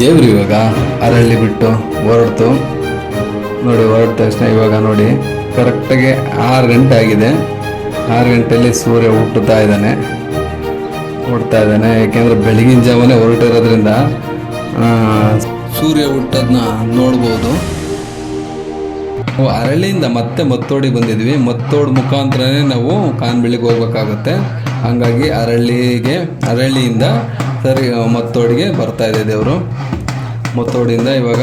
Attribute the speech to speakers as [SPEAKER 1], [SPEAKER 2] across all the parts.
[SPEAKER 1] ದೇವ್ರು ಇವಾಗ ಅರಳಿ ಬಿಟ್ಟು ಹೊರಡ್ತು. ನೋಡಿ, ಹೊರಟ ತಕ್ಷಣ ಇವಾಗ ನೋಡಿ ಕರೆಕ್ಟಾಗಿ ಆರು ಗಂಟೆ ಆಗಿದೆ. ಆರು ಗಂಟೆಯಲ್ಲಿ ಸೂರ್ಯ ಹುಟ್ಟುತ್ತಾ ಇದ್ದಾನೆ. ಹುಡ್ತಾ ಇದ್ದಾನೆ. ಯಾಕೆಂದರೆ ಬೆಳಗಿನ ಜಾವನೇ ಹೊರಟಿರೋದ್ರಿಂದ ಸೂರ್ಯ ಹುಟ್ಟೋದನ್ನ ನೋಡ್ಬೋದು. ನಾವು ಅರಳಿಯಿಂದ ಮತ್ತೆ ಮತ್ತೋಡಿಗೆ ಬಂದಿದ್ವಿ. ಮತ್ತೋಡ್ ಮುಖಾಂತರನೇ ನಾವು ಕಾನ್ಬೆಳಿಗೆ ಹೋಗ್ಬೇಕಾಗುತ್ತೆ. ಹಾಗಾಗಿ ಅರಳಿಗೆ ಅರಳಿಯಿಂದ ಸರಿ, ಮತ್ತೋಡಿಗೆ ಬರ್ತಾ ಇದೆ ದೇವರು. ಮತ್ತೋಡಿಯಿಂದ ಇವಾಗ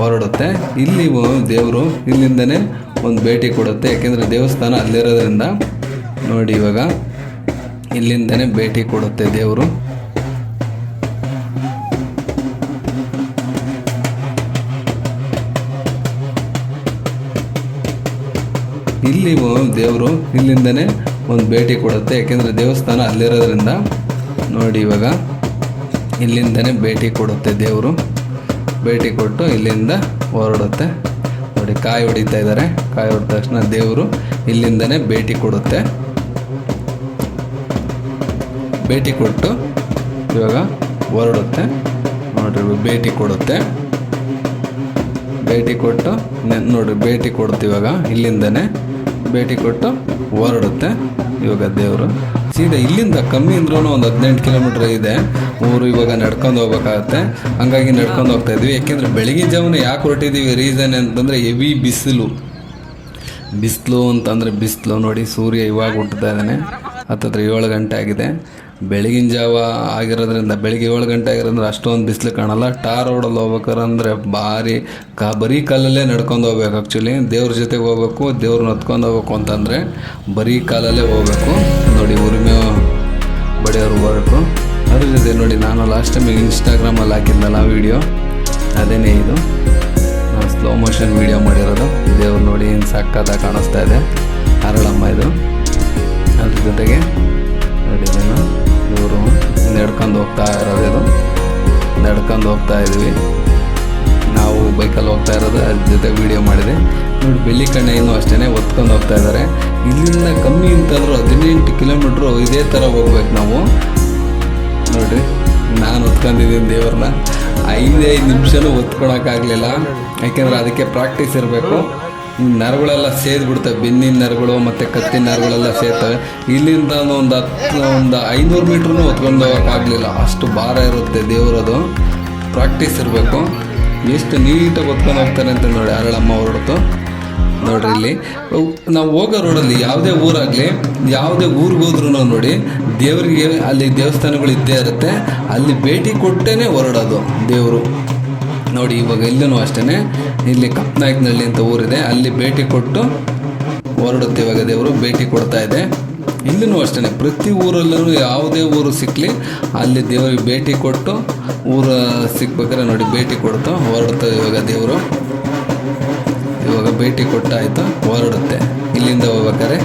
[SPEAKER 1] ಹೊರಡುತ್ತೆ. ಇಲ್ಲಿ ದೇವರು ಇಲ್ಲಿಂದನೇ ಒಂದು ಭೇಟಿ ಕೊಡುತ್ತೆ. ಯಾಕೆಂದರೆ ದೇವಸ್ಥಾನ ಅಲ್ಲಿರೋದ್ರಿಂದ ನೋಡಿ ಇವಾಗ ಇಲ್ಲಿಂದನೇ ಭೇಟಿ ಕೊಡುತ್ತೆ ದೇವರು. ಇಲ್ಲಿ ದೇವರು ಇಲ್ಲಿಂದನೇ ಒಂದು ಭೇಟಿ ಕೊಡುತ್ತೆ. ಯಾಕೆಂದರೆ ದೇವಸ್ಥಾನ ಅಲ್ಲಿರೋದ್ರಿಂದ ನೋಡಿ ಇವಾಗ ಇಲ್ಲಿಂದನೇ ಭೇಟಿ ಕೊಡುತ್ತೆ ದೇವರು. ಭೇಟಿ ಕೊಟ್ಟು ಇಲ್ಲಿಂದ ಹೊರಡುತ್ತೆ. ನೋಡಿ, ಕಾಯಿ ಹೊಡಿತಾ ಇದ್ದಾರೆ. ಕಾಯಿ ಹೊಡೆದ ತಕ್ಷಣ ದೇವರು ಇಲ್ಲಿಂದನೇ ಭೇಟಿ ಕೊಡುತ್ತೆ. ಭೇಟಿ ಕೊಟ್ಟು ಇವಾಗ ಹೊರಡುತ್ತೆ. ನೋಡ್ರಿ ಭೇಟಿ ಕೊಡುತ್ತೆ. ಭೇಟಿ ಕೊಟ್ಟು ನೋಡ್ರಿ ಭೇಟಿ ಕೊಡುತ್ತೆ ಇವಾಗ. ಇಲ್ಲಿಂದನೇ ಭೇಟಿ ಕೊಟ್ಟು ಹೊರಡುತ್ತೆ ಇವಾಗ ದೇವರು. ಸೀದಾ ಇಲ್ಲಿಂದ ಕಮ್ಮಿ ಅಂದ್ರೂ ಒಂದು ಹದಿನೆಂಟು ಕಿಲೋಮೀಟ್ರ್ ಇದೆ. ಊರು ಇವಾಗ ನಡ್ಕೊಂಡು ಹೋಗ್ಬೇಕಾಗತ್ತೆ. ಹಂಗಾಗಿ ನಡ್ಕೊಂಡು ಹೋಗ್ತಾ ಇದ್ವಿ. ಯಾಕೆಂದರೆ ಬೆಳಗಿನ ಜಾವನ ಯಾಕೆ ಹೊರಟಿದ್ದೀವಿ ರೀಸನ್ ಅಂತಂದರೆ ಹೆವಿ ಬಿಸಿಲು. ಬಿಸಿಲು ಅಂತಂದರೆ ಬಿಸಿಲು. ನೋಡಿ, ಸೂರ್ಯ ಇವಾಗ ಹುಟ್ಟುತ್ತಾ ಇದ್ದಾನೆ. ಹತ್ತತ್ರ ಏಳು ಗಂಟೆ ಆಗಿದೆ. ಬೆಳಗಿನ ಜಾವ ಆಗಿರೋದ್ರಿಂದ, ಬೆಳಿಗ್ಗೆ ಏಳು ಗಂಟೆ ಆಗಿರೋದ್ರಿಂದ ಅಷ್ಟೊಂದು ಬಿಸಿಲು ಕಾಣಲ್ಲ. ಟಾರ್ ರೋಡಲ್ಲಿ ಹೋಗ್ಬೇಕಾರಂದ್ರೆ ಭಾರಿ ಕಾ, ಬರೀ ಕಾಲಲ್ಲೇ ನಡ್ಕೊಂಡು ಹೋಗ್ಬೇಕು ಆ್ಯಕ್ಚುಲಿ ದೇವ್ರ ಜೊತೆಗೆ ಹೋಗ್ಬೇಕು, ದೇವ್ರನ್ನ ಹತ್ಕೊಂಡು ಹೋಗ್ಬೇಕು ಅಂತಂದರೆ ಬರೀ ಕಾಲಲ್ಲೇ ಹೋಗ್ಬೇಕು. ನೋಡಿ, ಉರಿಮೆ ಬಡಿಯೋರು ವರ್ಕು ಅದ್ರ ಜೊತೆ ನೋಡಿ, ನಾನು ಲಾಸ್ಟ್ ಟೈಮಿಗೆ ಇನ್ಸ್ಟಾಗ್ರಾಮಲ್ಲಿ ಹಾಕಿದ್ನಲ್ಲ ವೀಡಿಯೋ ಅದೇನೇ ಇದು? ನಾನು ಸ್ಲೋ ಮೋಷನ್ ವೀಡಿಯೋ ಮಾಡಿರೋದು. ದೇವ್ರು ನೋಡಿ ಏನು ಸಕ್ಕತ್ತಾಗಿ ಕಾಣಿಸ್ತಾ ಇದೆ. ಹರಳಮ್ಮ ಇದು. ಅದ್ರ ಜೊತೆಗೆ ನೋಡಿ ಇದನ್ನು ಇವರು ನಡ್ಕೊಂಡು ಹೋಗ್ತಾ ಇರೋದು ಇದು. ನಡ್ಕೊಂಡು ಹೋಗ್ತಾ ಇದ್ವಿ. ನಾವು ಬೈಕಲ್ಲಿ ಹೋಗ್ತಾ ಇರೋದು, ಅದ್ರ ಜೊತೆ ವೀಡಿಯೋ ಮಾಡಿದೆ. ನೋಡಿ, ಬೆಳ್ಳಿ ಕಣ್ಣೆಯನ್ನು ಅಷ್ಟೇ ಒತ್ಕೊಂಡು ಹೋಗ್ತಾ ಇದ್ದಾರೆ. ಇಲ್ಲಿಂದ ಕಮ್ಮಿ ಅಂತಂದರೂ ಹದಿನೆಂಟು ಕಿಲೋಮೀಟ್ರು ಇದೇ ಥರ ಹೋಗ್ಬೇಕು ನಾವು. ನೋಡ್ರಿ ನಾನು ಹೊತ್ಕೊಂಡಿದ್ದೀನಿ ದೇವ್ರನ್ನ. ಐದೈದು ಐದು ನಿಮಿಷನೂ ಹೊತ್ಕೊಳಕ್ಕಾಗಲಿಲ್ಲ ಯಾಕೆಂದ್ರೆ ಅದಕ್ಕೆ ಪ್ರಾಕ್ಟೀಸ್ ಇರಬೇಕು. ನರಗಳೆಲ್ಲ ಸೇದ್ಬಿಡ್ತವೆ. ಬೆನ್ನಿನ ನರಗಳು ಮತ್ತು ಕತ್ತಿನ ನರಗಳೆಲ್ಲ ಸೇರ್ತವೆ. ಇಲ್ಲಿಂದ ಒಂದು ಹತ್ತು ಒಂದು ಐನೂರು ಮೀಟ್ರೂ ಹೊತ್ಕೊಂಡು ಹೋಗೋಕ್ಕಾಗಲಿಲ್ಲ. ಅಷ್ಟು ಭಾರ ಇರುತ್ತೆ ದೇವರದು. ಪ್ರಾಕ್ಟೀಸ್ ಇರಬೇಕು. ಎಷ್ಟು ನೀಟಾಗಿ ಹೊತ್ಕೊಂಡು ಹೋಗ್ತಾರೆ ಅಂತ ನೋಡಿ ಅರಳಮ್ಮ ಹೊರಡ್ತು ನೋಡ್ರಿ ಇಲ್ಲಿ. ನಾವು ಹೋಗೋ ರೋಡಲ್ಲಿ ಯಾವುದೇ ಊರಾಗಲಿ, ಯಾವುದೇ ಊರಿಗೆ ಹೋದ್ರೂ ನೋಡಿ, ದೇವರಿಗೆ ಅಲ್ಲಿ ದೇವಸ್ಥಾನಗಳು ಇದ್ದೇ ಇರುತ್ತೆ. ಅಲ್ಲಿ ಭೇಟಿ ಕೊಟ್ಟೇ ಹೊರಡೋದು ದೇವರು. ನೋಡಿ, ಇವಾಗ ಇಲ್ಲೂ ಅಷ್ಟೇ ಇಲ್ಲಿ ಕಪ್ನಾಯಕನಹಳ್ಳಿ ಅಂತ ಊರಿದೆ. ಅಲ್ಲಿ ಭೇಟಿ ಕೊಟ್ಟು ಹೊರಡುತ್ತೆ ಇವಾಗ ದೇವರು, ಭೇಟಿ ಕೊಡ್ತಾ ಇದೆ. ಇಲ್ಲೂ ಅಷ್ಟೇ ಪ್ರತಿ ಊರಲ್ಲೂ ಯಾವುದೇ ಊರು ಸಿಕ್ಕಲಿ ಅಲ್ಲಿ ದೇವರಿಗೆ ಭೇಟಿ ಕೊಟ್ಟು ಊರು ಸಿಕ್ಬೇಕಾದ್ರೆ ನೋಡಿ ಭೇಟಿ ಕೊಡ್ತು ಹೊರಡುತ್ತೆ ಇವಾಗ ದೇವರು. ಇವಾಗ ಭೇಟಿ ಕೊಟ್ಟಾಯಿತು ಹೊರಡುತ್ತೆ ಇಲ್ಲಿಂದ ಹೋಗ್ಬೇಕಾದ್ರೆ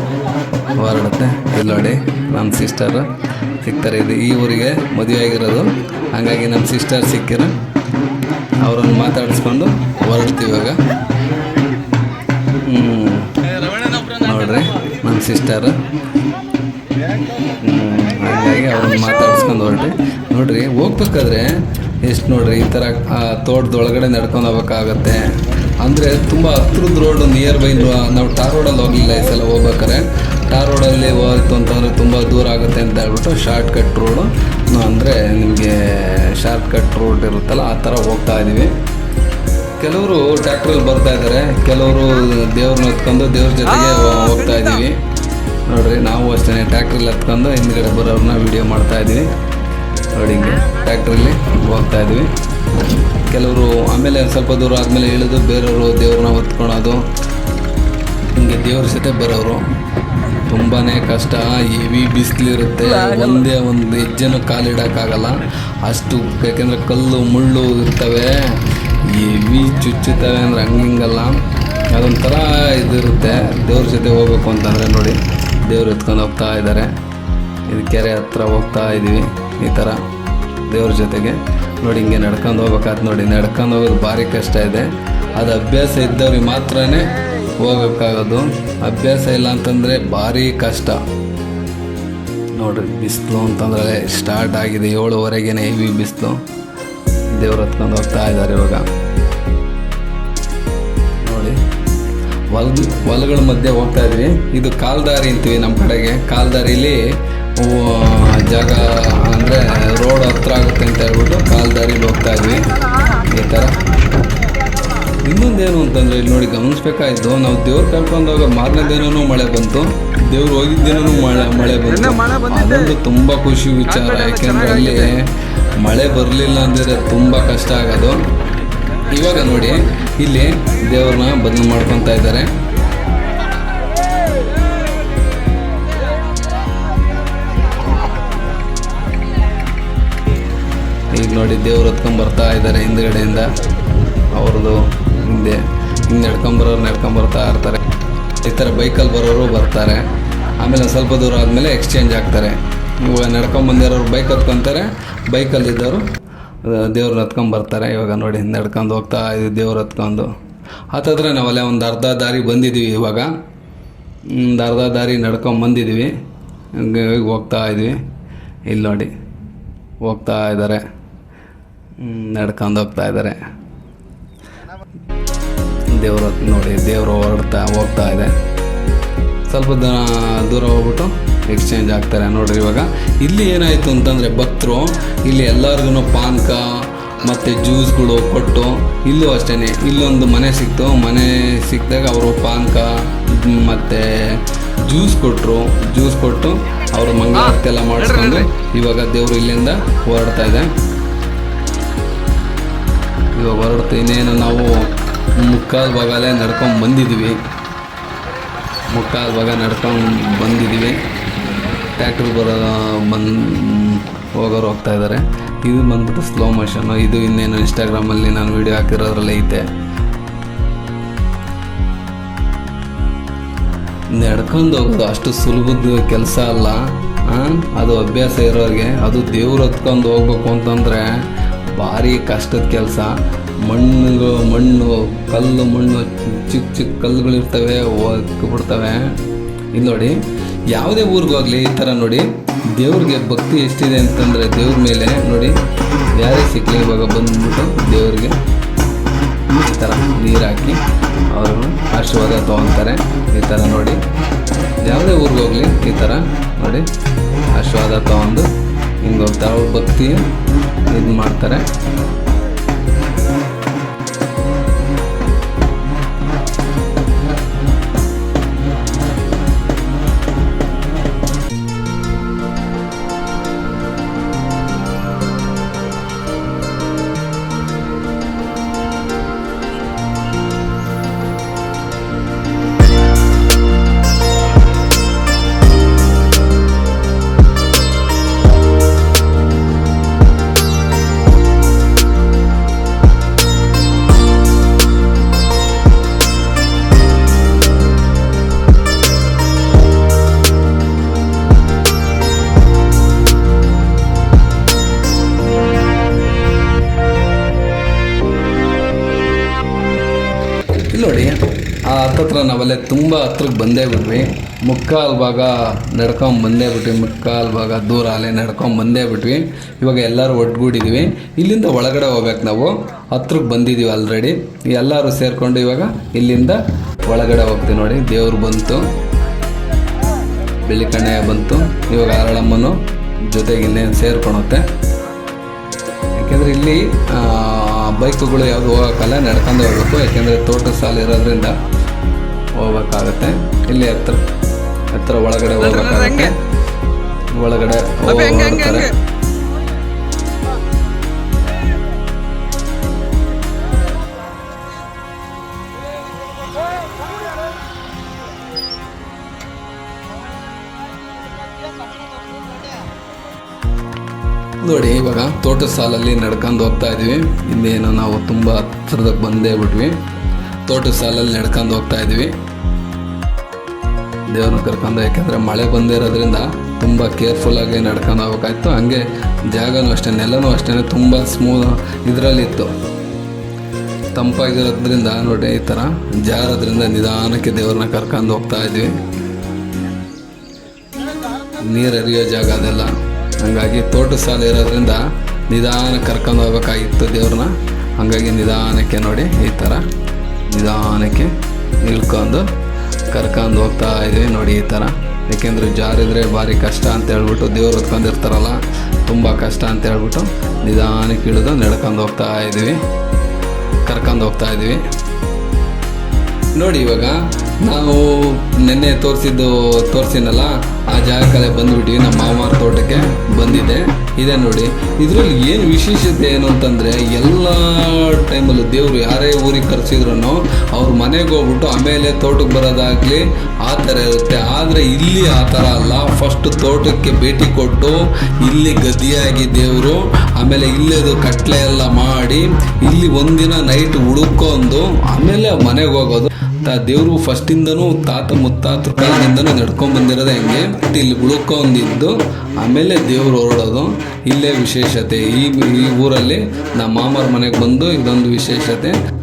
[SPEAKER 1] ಹೊರಡುತ್ತೆ ಇಲ್ಲಿ ನೋಡಿ ನಮ್ಮ ಸಿಸ್ಟರು ಸಿಗ್ತಾರೆ, ಇದು ಈ ಊರಿಗೆ ಮದುವೆ ಆಗಿರೋದು. ಹಾಗಾಗಿ ನಮ್ಮ ಸಿಸ್ಟರ್ ಸಿಕ್ಕಿರ. ಅವರನ್ನು ಮಾತಾಡಿಸ್ಕೊಂಡು ಹೊರಡ್ತೀವಿ ಇವಾಗ. ನೋಡ್ರಿ ನಮ್ಮ ಸಿಸ್ಟರು ಹಾಗಾಗಿ ಅವ್ರನ್ನ ಮಾತಾಡಿಸ್ಕೊಂಡು ಹೊರಟ್ರಿ ನೋಡ್ರಿ, ಹೋಗ್ಬೇಕಾದ್ರೆ, ಎಷ್ಟು ನೋಡ್ರಿ, ಈ ಥರ ತೋಟದೊಳಗಡೆ ನಡ್ಕೊಂಡು ಹೋಗ್ಬೇಕಾಗತ್ತೆ. ಅಂದರೆ ತುಂಬ ಹತ್ರದ ರೋಡ್ ನಿಯರ್ ಬೈ ನಾವು ಟಾರ್ ರೋಡಲ್ಲಿ ಹೋಗಿಲ್ಲ ಈ ಸಲ ಹೋಗ್ಬೇಕಾರೆ ಟಾರ್ ರೋಡಲ್ಲಿ ಹೋಯ್ತು ಅಂತಂದರೆ ತುಂಬ ದೂರ ಆಗುತ್ತೆ ಅಂತ ಹೇಳ್ಬಿಟ್ಟು ಶಾರ್ಟ್ ಕಟ್ ರೋಡು ಅಂದರೆ ನಿಮಗೆ ಶಾರ್ಟ್ ಕಟ್ ರೋಡ್ ಇರುತ್ತಲ್ಲ ಆ ಥರ ಹೋಗ್ತಾ ಇದ್ದೀವಿ ಕೆಲವರು ಟ್ಯಾಕ್ಟ್ರಲ್ಲಿ ಬರ್ತಾ ಇದ್ದಾರೆ ಕೆಲವರು ದೇವ್ರನ್ನ ಹೊತ್ಕೊಂಡು ದೇವ್ರ ಜೊತೆಗೆ ಹೋಗ್ತಾ ಇದ್ದೀವಿ ನೋಡ್ರಿ ನಾವು ಅಷ್ಟೇ ಟ್ಯಾಕ್ಟ್ರಲ್ಲಿ ಹತ್ಕೊಂಡು ಹಿಂದ್ಗಡೆ ಬರೋರನ್ನ ವಿಡಿಯೋ ಮಾಡ್ತಾ ಇದ್ದೀವಿ ನೋಡಿ ಹಿಂಗೆ ಟ್ರ್ಯಾಕ್ಟ್ರಲ್ಲಿ ಹೋಗ್ತಾ ಇದ್ವಿ. ಕೆಲವರು ಆಮೇಲೆ ಸ್ವಲ್ಪ ದೂರ ಆದಮೇಲೆ ಇಳಿದು ಬೇರೆಯವರು ದೇವ್ರನ್ನ ಹೊತ್ಕೊಳೋದು. ಹಿಂಗೆ ದೇವ್ರ ಜೊತೆ ಬರೋರು. ತುಂಬಾ ಕಷ್ಟ, ಹೆವಿ ಬಿಸಿಲಿರುತ್ತೆ, ಒಂದೇ ಒಂದು ಹೆಜ್ಜೆನೂ ಕಾಲಿಡೋಕ್ಕಾಗಲ್ಲ. ಅಷ್ಟು ಯಾಕೆಂದರೆ ಕಲ್ಲು, ಮುಳ್ಳು ಇರ್ತವೆ. ಹೆವಿ ಚುಚ್ಚುತ್ತವೆ ಅಂದರೆ ಹಂಗಿಂಗಲ್ಲ. ಅದೊಂಥರ ಇದಿರುತ್ತೆ. ದೇವ್ರ ಜೊತೆ ಹೋಗ್ಬೇಕು ಅಂತಂದರೆ ನೋಡಿ, ದೇವ್ರು ಎತ್ಕೊಂಡು ಹೋಗ್ತಾ ಇದ್ದಾರೆ. ಇದು ಕೆರೆ ಹತ್ರ ಹೋಗ್ತಾ ಇದ್ದೀವಿ ಈ ಥರ. ದೇವ್ರ ಜೊತೆಗೆ. ನೋಡಿ ಹಿಂಗೆ ನಡ್ಕೊಂಡು ಹೋಗ್ಬೇಕಾದ್ ನೋಡಿ, ನಡ್ಕೊಂಡು ಹೋಗೋದು ಭಾರಿ ಕಷ್ಟ ಇದೆ. ಅದು ಅಭ್ಯಾಸ ಇದ್ದವ್ರಿಗೆ ಮಾತ್ರನೇ ಹೋಗ್ಬೇಕಾಗೋದು. ಅಭ್ಯಾಸ ಇಲ್ಲ ಅಂತಂದರೆ ಭಾರಿ ಕಷ್ಟ. ನೋಡ್ರಿ, ಬಿಸಿಲು ಅಂತಂದರೆ ಸ್ಟಾರ್ಟ್ ಆಗಿದೆ. ಏಳುವರೆಗೇನೆ ಹೆವಿ ಬಿಸಿಲು. ದೇವ್ರ ಹತ್ಕೊಂಡು ಹೋಗ್ತಾ ಇದ್ದಾರೆ ಇವಾಗ. ನೋಡಿ ಹೊಲದ ಹೊಲಗಳ ಮಧ್ಯೆ ಹೋಗ್ತಾ ಇದ್ವಿ ಇದು ಕಾಲ್ದಾರಿ ಅಂತೀವಿ ನಮ್ಮ ಕಡೆಗೆ. ಕಾಲ್ದಾರಿಲಿ ಜಾಗ ಅಂದರೆ ರೋಡ್ ಹತ್ರ ಆಗುತ್ತೆ ಅಂತ ಹೇಳ್ಬಿಟ್ಟು ಕಾಲ್ದಾರಿಲಿ ಹೋಗ್ತಾ ಇದ್ವಿ. ಈ ಥರ ಇನ್ನೊಂದೇನು ಅಂತಂದರೆ ಇಲ್ಲಿ ನೋಡಿ ಗಮನಿಸ್ಬೇಕಾಯ್ತು ನಾವು ದೇವ್ರು ಕರ್ಕೊಂಡೋಗ ಮಾರನೇ ದಿನವೂ ಮಳೆ ಬಂತು. ದೇವ್ರು ಹೋಗಿದ್ದ ದಿನವೂ ಮಳೆ ಮಳೆ ಬಂತು. ಅದೊಂದು ತುಂಬ ಖುಷಿ ವಿಚಾರ. ಯಾಕೆಂದರೆ ಅಲ್ಲಿ ಮಳೆ ಬರಲಿಲ್ಲ ಅಂದರೆ ತುಂಬ ಕಷ್ಟ ಆಗೋದು. ಇವಾಗ ನೋಡಿ ಇಲ್ಲಿ ದೇವ್ರನ್ನ ಬದಲು ಮಾಡ್ಕೊತಾ ಇದ್ದಾರೆ. ಈಗ ನೋಡಿ ದೇವ್ರು ಹೊತ್ಕೊಂಡ್ ಬರ್ತಾ ಇದ್ದಾರೆ ಹಿಂದ್ಗಡೆಯಿಂದ. ಅವ್ರದ್ದು ಹಿಂದೆ ಹಿಂಗೆ ನಡ್ಕೊಂಬರೋರು ನಡ್ಕೊಂಬರ್ತಾ ಇರ್ತಾರೆ. ಈ ಥರ ಬೈಕಲ್ಲಿ ಬರೋರು ಬರ್ತಾರೆ. ಆಮೇಲೆ ಸ್ವಲ್ಪ ದೂರ ಆದಮೇಲೆ ಎಕ್ಸ್ಚೇಂಜ್ ಆಗ್ತಾರೆ. ಇವಾಗ ನಡ್ಕೊಂಬಂದಿರೋರು ಬೈಕ್ ಹತ್ಕೊತಾರೆ ಬೈಕಲ್ಲಿದ್ದವರು ದೇವ್ರನ್ನ ಹತ್ಕೊಂಡ್ ಬರ್ತಾರೆ. ಇವಾಗ ನೋಡಿ ನಡ್ಕೊಂಡು ಹೋಗ್ತಾ ಇದ್ದೀವಿ ದೇವ್ರ ಹತ್ಕೊಂಡು. ಹತ್ತತ್ರ ನಾವಲ್ಲೇ ಒಂದು ಅರ್ಧ ದಾರಿ ಬಂದಿದ್ದೀವಿ ಇವಾಗ. ಒಂದು ಅರ್ಧ ದಾರಿ ನಡ್ಕೊಂಡು ಬಂದಿದ್ದೀವಿ ಹೋಗ್ತಾ ಇದ್ವಿ. ಇಲ್ಲಿ ನೋಡಿ, ಹೋಗ್ತಾ ಇದ್ದಾರೆ. ನಡ್ಕೊಂಡು ಹೋಗ್ತಾ ಇದ್ದಾರೆ ದೇವ್ರ ನೋಡಿ ದೇವರು ಹೊರಡ್ತಾ ಹೋಗ್ತಾ ಇದೆ. ಸ್ವಲ್ಪ ದಿನ ದೂರ ಹೋಗ್ಬಿಟ್ಟು ಎಕ್ಸ್ಚೇಂಜ್ ಆಗ್ತಾರೆ ನೋಡ್ರಿ ಇವಾಗ. ಇಲ್ಲಿ ಏನಾಯಿತು ಅಂತಂದರೆ ಭಕ್ತರು ಇಲ್ಲಿ ಎಲ್ಲರಿಗೂ ಪಾನಕ ಮತ್ತು ಜ್ಯೂಸ್ಗಳು ಕೊಟ್ಟು ಇಲ್ಲೂ ಅಷ್ಟೇ ಇಲ್ಲೊಂದು ಮನೆ ಸಿಕ್ತು. ಮನೆ ಸಿಕ್ಕಿದಾಗ ಅವರು ಪಾನಕ ಮತ್ತು ಜ್ಯೂಸ್ ಕೊಟ್ಟರು ಜ್ಯೂಸ್ ಕೊಟ್ಟು ಅವರು ಮಂಗಳಾರತಿ ಎಲ್ಲ ಮಾಡಿಸ್ಕೊಂಡು ಇವಾಗ ದೇವರು ಇಲ್ಲಿಂದ ಹೊರಡ್ತಾ ಇದೆ. ಇವಾಗ ಹೊರಡ್ತು ಇನ್ನೇನು ನಾವು ಮುಕ್ಕಾಲು ಭಾಗಲೇ ನಡ್ಕೊಂಡು ಬಂದಿದ್ದೀವಿ. ಮುಕ್ಕಾಲು ಭಾಗ ನಡ್ಕೊಂಡು ಬಂದಿದ್ದೀವಿ. ಟ್ಯಾಕ್ಟ್ರ್ ಬರೋ ಬಂದು ಹೋಗೋರು ಹೋಗ್ತಾ ಇದ್ದಾರೆ. ಇದು ಬಂದ್ಬಿಟ್ಟು ಸ್ಲೋ ಮೋಷನ್ನು ಇದು ಇನ್ನೇನು ಇನ್ಸ್ಟಾಗ್ರಾಮಲ್ಲಿ ನಾನು ವೀಡಿಯೋ ಹಾಕಿರೋದ್ರಲ್ಲೇ ಐತೆ. ನಡ್ಕೊಂಡು ಹೋಗೋದು ಅಷ್ಟು ಸುಲಭದ ಕೆಲಸ ಅಲ್ಲ? ಅದು ಅಭ್ಯಾಸ ಇರೋರಿಗೆ. ಅದು ದೇವ್ರು ಹತ್ಕೊಂಡು ಹೋಗ್ಬೇಕು ಅಂತಂದರೆ ಭಾರಿ ಕಷ್ಟದ ಕೆಲಸ. ಮಣ್ಣುಗಳು, ಮಣ್ಣು, ಕಲ್ಲು, ಮಣ್ಣು ಚಿಕ್ಕ ಚಿಕ್ಕ ಕಲ್ಲುಗಳಿರ್ತವೆ ಬಿಡ್ತವೆ. ಇಲ್ಲಿ ನೋಡಿ, ಯಾವುದೇ ಊರಿಗೆ ಹೋಗಲಿ, ಈ ಥರ ನೋಡಿ, ದೇವ್ರಿಗೆ ಭಕ್ತಿ ಎಷ್ಟಿದೆ ಅಂತಂದರೆ ದೇವ್ರ ಮೇಲೆ ನೋಡಿ, ಯಾರೇ ಸಿಕ್ಕಲಿ ಇವಾಗ ಬಂದ್ಬಿಟ್ಟು ದೇವ್ರಿಗೆ ಈ ಥರ ನೀರು ಹಾಕಿ ಅವರು ಆಶೀರ್ವಾದ ತೊಗೊತಾರೆ. ಈ ಥರ ನೋಡಿ, ಯಾವುದೇ ಊರಿಗೆ ಹೋಗಲಿ, ಈ ಥರ ನೋಡಿ, ಆಶೀರ್ವಾದ ತೊಗೊಂಡು ಹಿಂಗೆ ದೇವ್ರ ಭಕ್ತಿ ಇದು ಮಾಡ್ತಾರೆ. ಹತ್ತತ್ರ ನಾವಲ್ಲೇ ತುಂಬ ಹತ್ರಕ್ಕೆ ಬಂದೇ ಬಿಟ್ವಿ. ಮುಕ್ಕಾಲು ಭಾಗ ನಡ್ಕೊಂಡು ಬಂದೇ ಬಿಟ್ವಿ, ಮುಕ್ಕಾಲು ಭಾಗ ದೂರ ಅಲ್ಲೇ ನಡ್ಕೊಂಡು ಬಂದೇ ಬಿಟ್ವಿ. ಇವಾಗ ಎಲ್ಲರೂ ಒಟ್ಟುಗೂಡಿದ್ವಿ ಇಲ್ಲಿಂದ ಒಳಗಡೆ ಹೋಗ್ಬೇಕು ನಾವು. ಹತ್ರಕ್ಕೆ ಬಂದಿದ್ದೀವಿ ಆಲ್ರೆಡಿ ಎಲ್ಲರೂ ಸೇರಿಕೊಂಡು ಇವಾಗ ಇಲ್ಲಿಂದ ಒಳಗಡೆ ಹೋಗ್ತೀವಿ ನೋಡಿ. ದೇವ್ರು ಬಂತು. ಬೆಳ್ಳಿಕಣ್ಣಯ್ಯ ಬಂತು. ಇವಾಗ ಅರಳಮ್ಮನು ಜೊತೆಗೆ ಇನ್ನೇನು ಸೇರ್ಕೊಳುತ್ತೆ ಯಾಕೆಂದರೆ ಇಲ್ಲಿ ಬೈಕುಗಳು ಯಾವುದು ಹೋಗೋಕ್ಕಲ್ಲ, ನಡ್ಕೊಂಡು ಹೋಗ್ಬೇಕು. ಯಾಕೆಂದರೆ ತೋಟದ ಸಾಲು ಇರೋದ್ರಿಂದ ಹೋಗ್ಬೇಕಾಗತ್ತೆ. ಇಲ್ಲಿ ಹತ್ರ ಹತ್ರ ಒಳಗಡೆ ಹೋಗ್ಬೇಕಾಗತ್ತೆ. ಒಳಗಡೆ ಹೋಗ್ತಾರೆ ನೋಡಿ ಇವಾಗ ತೋಟದ ಸಾಲಲ್ಲಿ ನಡ್ಕೊಂಡು ಹೋಗ್ತಾ ಇದೀವಿ. ಇನ್ನೇನು ನಾವು ತುಂಬ ಹತ್ರದಾಗ ಬಂದೇ ಬಿಟ್ವಿ. ತೋಟದ ಸಾಲಲ್ಲಿ ನಡ್ಕೊಂಡು ಹೋಗ್ತಾ ಇದೀವಿ. ದೇವ್ರನ್ನ ಕರ್ಕೊಂಡು. ಯಾಕೆಂದರೆ ಮಳೆ ಬಂದಿರೋದ್ರಿಂದ ತುಂಬ ಕೇರ್ಫುಲ್ಲಾಗಿ ನಡ್ಕೊಂಡು ಹೋಗ್ಬೇಕಾಯ್ತು. ಹಂಗೆ ಜಾಗನೂ ಅಷ್ಟೇ, ನೆಲನೂ ಅಷ್ಟೇ, ತುಂಬ ಸ್ಮೂತ್ ಇದರಲ್ಲಿತ್ತು. ತಂಪಾಗಿರೋದ್ರಿಂದ ನೋಡಿ ಈ ಥರ ಜಾರೋದ್ರಿಂದ ನಿಧಾನಕ್ಕೆ ದೇವ್ರನ್ನ ಕರ್ಕೊಂಡು ಹೋಗ್ತಾ ಇದ್ವಿ. ನೀರು ಹರಿಯೋ ಜಾಗ ಅದೆಲ್ಲ. ಹಂಗಾಗಿ ತೋಟ ಸಾಲ ಇರೋದ್ರಿಂದ ನಿಧಾನ ಕರ್ಕೊಂಡು ಹೋಗ್ಬೇಕಾಗಿತ್ತು ದೇವ್ರನ್ನ. ಹಾಗಾಗಿ ನಿಧಾನಕ್ಕೆ ನೋಡಿ, ಈ ಥರ ನಿಧಾನಕ್ಕೆ ಇಳ್ಕೊಂಡು ಕರ್ಕೊಂಡು ಹೋಗ್ತಾ ಇದ್ವಿ ನೋಡಿ ಈ ಥರ ಏಕೆಂದರೆ ಜಾರಿದ್ರೆ ಭಾರಿ ಕಷ್ಟ ಅಂತ ಹೇಳ್ಬಿಟ್ಟು ದೇವ್ರು ಹೊತ್ಕೊಂಡಿರ್ತಾರಲ್ಲ, ತುಂಬ ಕಷ್ಟ ಅಂತ ಹೇಳ್ಬಿಟ್ಟು ನಿಧಾನಕ್ಕೆ ಹಿಡಿದು ನಡ್ಕೊಂಡು ಹೋಗ್ತಾ ಇದ್ವಿ. ಕರ್ಕೊಂಡು ಹೋಗ್ತಾ ಇದ್ವಿ. ನೋಡಿ ಇವಾಗ ನಾವು ನಿನ್ನೆ ತೋರಿಸಿದ್ದು, ತೋರಿಸಿನಲ್ಲ, ಆ ಜಾಗಕ್ಕೆ ಬಂದ್ಬಿಟ್ಟು ನಮ್ಮ ಮಾವಾರ ತೋಟಕ್ಕೆ ಬಂದಿದೆ ಇದೆ ನೋಡಿ. ಇದರಲ್ಲಿ ಏನು ವಿಶೇಷತೆ ಏನು ಅಂತಂದರೆ, ಎಲ್ಲ ಟೈಮಲ್ಲೂ ದೇವರು ಯಾರೇ ಊರಿಗೆ ಕರೆಸಿದ್ರು ಅವ್ರ ಮನೆಗೆ ಹೋಗ್ಬಿಟ್ಟು ಆಮೇಲೆ ತೋಟಕ್ಕೆ ಬರೋದಾಗಲಿ ಆ ಥರ ಇರುತ್ತೆ. ಆದರೆ ಇಲ್ಲಿ ಆ ಥರ ಅಲ್ಲ. ಫಸ್ಟ್ ತೋಟಕ್ಕೆ ಭೇಟಿ ಕೊಟ್ಟು ಇಲ್ಲಿ ಗದಿಯಾಗಿ ದೇವರು, ಆಮೇಲೆ ಇಲ್ಲೇದು ಕಟ್ಲೆ ಎಲ್ಲ ಮಾಡಿ, ಇಲ್ಲಿ ಒಂದಿನ ನೈಟ್ ಹುಡುಕೊಂಡು ಆಮೇಲೆ ಮನೆಗೆ ಹೋಗೋದು. ತಾ ದೇವರು ಫಸ್ಟಿಂದನೂ ತಾತ ಮುತ್ತಾತರ ಕಾಲದಿಂದನೂ ನಡ್ಕೊಂಡ್ ಬಂದಿರೋದೇ ಹೆಂಗೆ? ಇಲ್ಲಿ ಉಳ್ಕೊಂಡಿದ್ದು ಆಮೇಲೆ ದೇವ್ರು ಹೊರಡೋದು. ಇಲ್ಲೇ ವಿಶೇಷತೆ. ಈ ಈ ಊರಲ್ಲಿ ನಮ್ಮ ಮಾಮರ ಮನೆಗೆ ಬಂದು ಇದೊಂದು ವಿಶೇಷತೆ.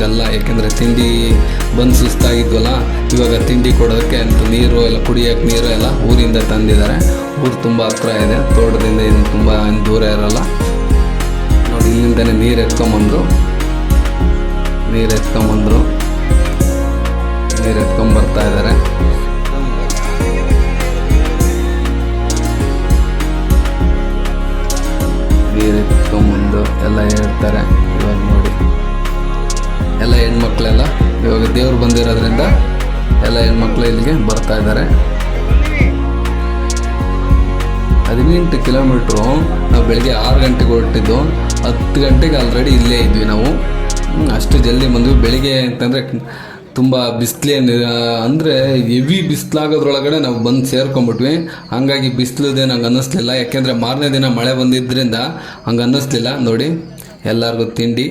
[SPEAKER 1] ನೀರು ಇದೆಲ್ಲ ಯಾಕೆಂದರೆ ತಿಂಡಿ ಬಂದು ಸುಸ್ತಾಗಿದ್ವಲ್ಲ, ಇವಾಗ ತಿಂಡಿ ಕೊಡೋಕ್ಕೆ ಅಂತ ನೀರು ಎಲ್ಲ, ಕುಡಿಯೋಕ್ಕೆ ನೀರು ಎಲ್ಲ ಊರಿಂದ ತಂದಿದ್ದಾರೆ. ಊರು ತುಂಬ ಹತ್ರ ಇದೆ, ತೋಟದಿಂದ ಏನು ತುಂಬ ದೂರ ಇರಲ್ಲ. ನೋಡಿ, ಇಲ್ಲಿಂದನೇ ನೀರು ಎತ್ಕೊಂಬಂದರು. ನೀರು ಎತ್ಕೊಂಬಂದರು. ನೀರು ಎತ್ಕೊಂಬರ್ತಾ ಇದ್ದಾರೆ. ನೀರು ಎತ್ಕೊಂಬಂದು ಎಲ್ಲ ಹೇಳ್ತಾರೆ. ಇವಾಗ ನೋಡಿ. ಎಲ್ಲ ಹೆಣ್ಮಕ್ಳೆಲ್ಲ ಇವಾಗ ದೇವ್ರು ಬಂದಿರೋದ್ರಿಂದ ಎಲ್ಲ ಹೆಣ್ಮಕ್ಳು ಇಲ್ಲಿಗೆ ಬರ್ತಾ ಇದ್ದಾರೆ. ಹದಿನೆಂಟು ಕಿಲೋಮೀಟ್ರು ನಾವು ಬೆಳಿಗ್ಗೆ ಆರು ಗಂಟೆಗೆ ಹೊರಟಿದ್ದು, ಹತ್ತು ಗಂಟೆಗೆ ಆಲ್ರೆಡಿ ಇಲ್ಲೇ ಇದ್ವಿ ನಾವು. ಅಷ್ಟು ಜಲ್ದಿ ಬಂದ್ವಿ. ಬೆಳಿಗ್ಗೆ ಅಂತಂದರೆ ತುಂಬ ಬಿಸಿಲೇನು ಅಂದರೆ ಹೆವಿ ಬಿಸಿಲಾಗೋದ್ರೊಳಗಡೆ ನಾವು ಬಂದು ಸೇರ್ಕೊಂಬಿಟ್ವಿ ಹಾಗಾಗಿ ಬಿಸಿಲುದೇ, ನಂಗೆ ಅನ್ನಿಸ್ಲಿಲ್ಲ. ಯಾಕೆಂದರೆ ಮಾರನೇ ದಿನ ಮಳೆ ಬಂದಿದ್ದರಿಂದ ಹಂಗೆ ಅನ್ನಿಸ್ಲಿಲ್ಲ. ನೋಡಿ, ಎಲ್ಲರಿಗೂ ತಿಂಡಿ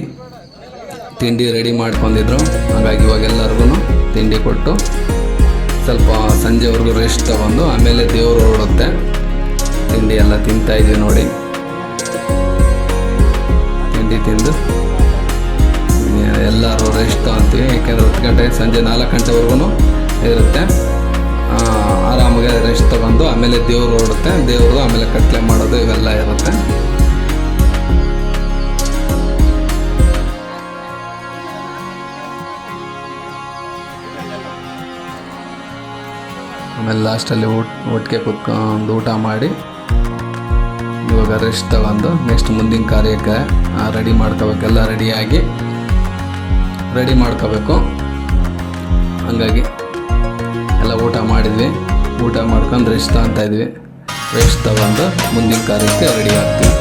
[SPEAKER 1] ತಿಂಡಿ ರೆಡಿ ಮಾಡ್ಕೊಂಡಿದ್ರು. ಹಾಗಾಗಿ ಇವಾಗ ಎಲ್ಲರಿಗೂ ತಿಂಡಿ ಕೊಟ್ಟು ಸ್ವಲ್ಪ ಸಂಜೆವರೆಗೂ ರೆಸ್ಟ್ ತಗೊಂಡು ಆಮೇಲೆ ದೇವರು ಹೊರಡುತ್ತೆ ತಿಂಡಿ ಎಲ್ಲ ತಿಂತಾ ಇದೀವಿ ನೋಡಿ. ತಿಂಡಿ ತಿಂದು ಎಲ್ಲರೂ ರೆಸ್ಟ್ ತಗೊಂತೀವಿ. ಯಾಕೆಂದರೆ ಹತ್ತು ಗಂಟೆ, ಸಂಜೆ ನಾಲ್ಕು ಗಂಟೆವರೆಗೂ ಇರುತ್ತೆ. ಆರಾಮಾಗಿ ರೆಸ್ಟ್ ತಗೊಂಡು ಆಮೇಲೆ ದೇವರು ಹೊರಡುತ್ತೆ ದೇವರು ಆಮೇಲೆ ಕಟ್ಲೆ ಮಾಡೋದು ಇವೆಲ್ಲ ಇರುತ್ತೆ. ಆಮೇಲೆ ಲಾಸ್ಟಲ್ಲಿ ಊಟ ಒಟ್ಟಿಗೆ ಕುತ್ಕೊಂಡು ಊಟ ಮಾಡಿ ಇವಾಗ ರೆಸ್ಟ್ ತಗೊಂಡು ನೆಕ್ಸ್ಟ್ ಮುಂದಿನ ಕಾರ್ಯಕ್ಕೆ ರೆಡಿ ಮಾಡ್ಕೋಬೇಕೆಲ್ಲ ರೆಡಿಯಾಗಿ ರೆಡಿ ಮಾಡ್ಕೋಬೇಕು. ಹಂಗಾಗಿ ಎಲ್ಲ ಊಟ ಮಾಡಿದ್ವಿ. ಊಟ ಮಾಡ್ಕೊಂಡು ರೆಸ್ಟ್ ತಗೊತಾ ರೆಸ್ಟ್ ತಗೊಂಡು ಮುಂದಿನ ಕಾರ್ಯಕ್ಕೆ ರೆಡಿ ಆಗ್ತೀವಿ.